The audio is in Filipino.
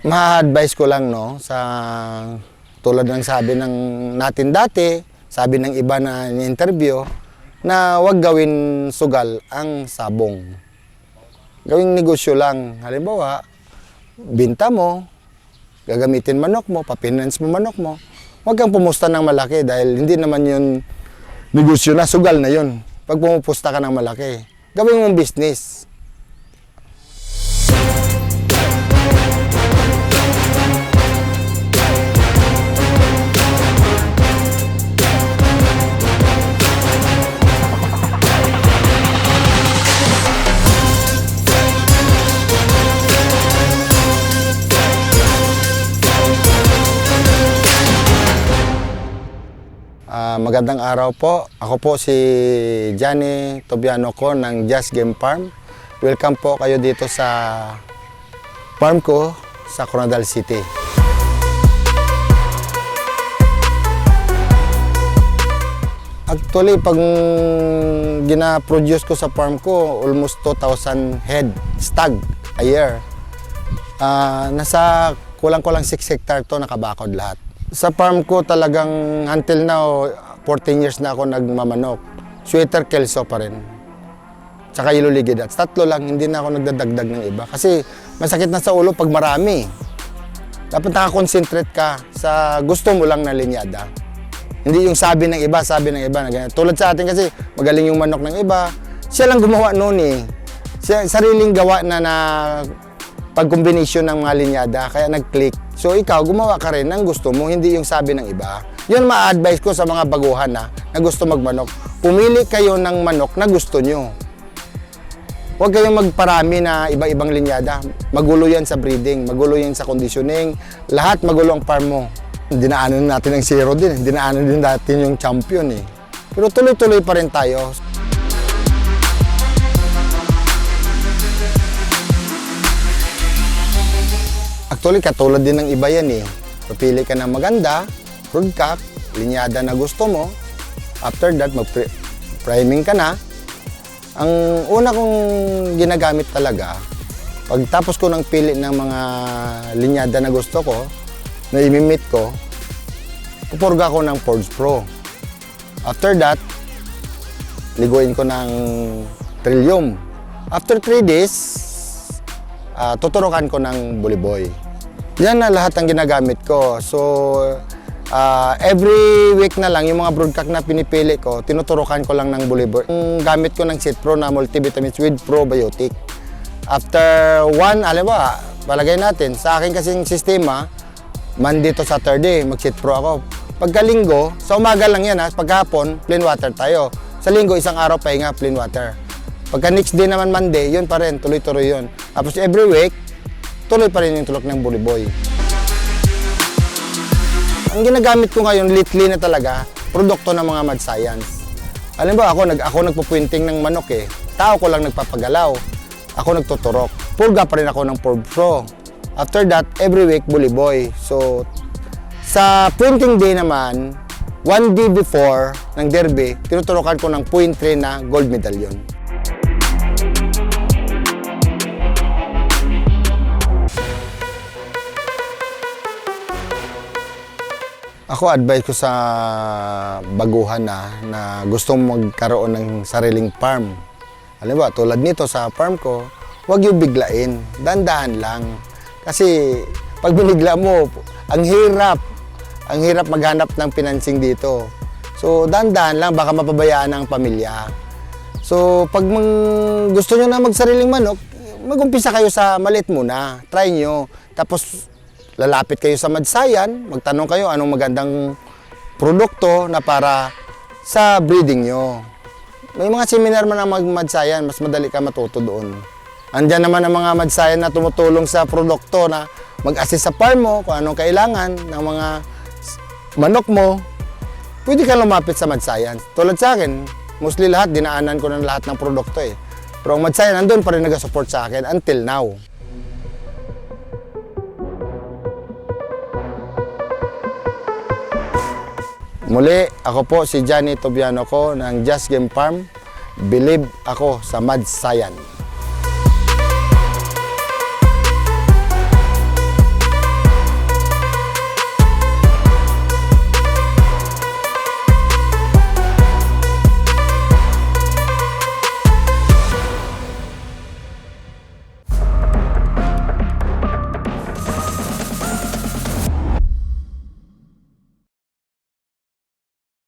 ma-advise ko lang no sa tulad ng sabi ng natin dati, sabi ng iba na interview na wag gawin sugal ang sabong. Gawing negosyo lang. Halimbawa, binta mo, gagamitin manok mo, papinance mo manok mo. Huwag kang pumusta ng malaki dahil hindi naman yun negosyo na, sugal na yun. Pag pumupusta ka ng malaki, gawin mong business. Magandang araw po. Ako po si Johnny Tobiano ko ng Just Game Farm. Welcome po kayo dito sa farm ko sa Coronadal City. Actually, pag gina-produce ko sa farm ko, almost 2,000 head stag a year. Ah, nasa kulang-kulang 6 hectare to nakabakod lahat. Sa farm ko talagang until now, 14 years na ako nagmamanok. Sweater kelso pa rin. Tsaka yellow ligidats. Tatlo lang, hindi na ako nagdadagdag ng iba. Kasi masakit na sa ulo pag marami. Dapat nakakonsentrate ka sa gusto mo lang na linyada. Hindi yung sabi ng iba, sabi ng iba na ganyan. Tulad sa atin kasi magaling yung manok ng iba. Siya lang gumawa noon eh. Siya, sariling gawa na na pag-combination ng mga linyada, kaya nag-click. So ikaw, gumawa ka rin ng gusto mo, hindi yung sabi ng iba. Yun ma-advise ko sa mga baguhan na, na gusto magmanok. Pumili kayo ng manok na gusto nyo. Huwag kayong magparami na iba-ibang linyada. Magulo yan sa breeding, magulo yan sa conditioning. Lahat magulo ang farm mo. Dinaanan natin ang zero din. Dinaanan din natin yung champion eh. Pero tuloy-tuloy pa rin tayo. Actually, katulad din ng iba yan eh. Papili ka ng maganda, broodcock, linyada na gusto mo. After that, mag-priming ka na. Ang una kong ginagamit talaga, pagtapos ko ng pili ng mga linyada na gusto ko, na imimit ko, pupurga ko ng Forge Pro. After that, liguin ko ng Trillium. After 3 days, ah, tuturukan ko ng Buliboy. Yan na lahat ang ginagamit ko. So, ah, every week na lang, yung mga broodcock na pinipili ko, tinuturukan ko lang ng Buliboy. Yung gamit ko ng Sit Pro na multivitamins with probiotic. After one, alam ba, palagay natin, sa akin kasing sistema, Monday to Saturday, mag-sit pro ako. Pagkalinggo, sa umaga lang yan ha, paghapon, plain water tayo. Sa linggo, isang araw pahinga, plain water. Pagka next day naman Monday, yun pa rin, tuloy-tuloy yun. Tapos every week, tuloy pa rin yung tulok ng Bully Boy. Ang ginagamit ko ngayon, lately na talaga, produkto ng mga mad science. Alam ba, ako, nag, ako nagpupwinting ng manok eh. Tao ko lang nagpapagalaw. Ako nagtuturok. Purga pa rin ako ng Purg Pro. After that, every week, Bully Boy. So, sa printing day naman, one day before ng derby, tinuturokan ko ng point 3 na gold medallion. Ako advice ko sa baguhan na na gustong magkaroon ng sariling farm. Alam ba, tulad nito sa farm ko, huwag yung biglain, dandahan lang. Kasi pag binigla mo, ang hirap, ang hirap maghanap ng financing dito. So, dandahan lang, baka mapabayaan ang pamilya. So, pag mang, gusto nyo na magsariling manok, mag-umpisa kayo sa maliit muna. Try nyo. Tapos, lalapit kayo sa Madsayan, magtanong kayo anong magandang produkto na para sa breeding nyo. May mga seminar man ang mag-Madsayan, mas madali ka matuto doon. Andyan naman ang mga Madsayan na tumutulong sa produkto na mag-assist sa farm mo kung anong kailangan ng mga manok mo. Pwede ka lumapit sa Madsayan. Tulad sa akin, mostly lahat, dinaanan ko ng lahat ng produkto eh. Pero ang Madsayan, nandun pa rin nag-support sa akin until now. Muli, ako po si Johnny Tobiano ko ng Just Game Farm. Believe ako sa Mad Science.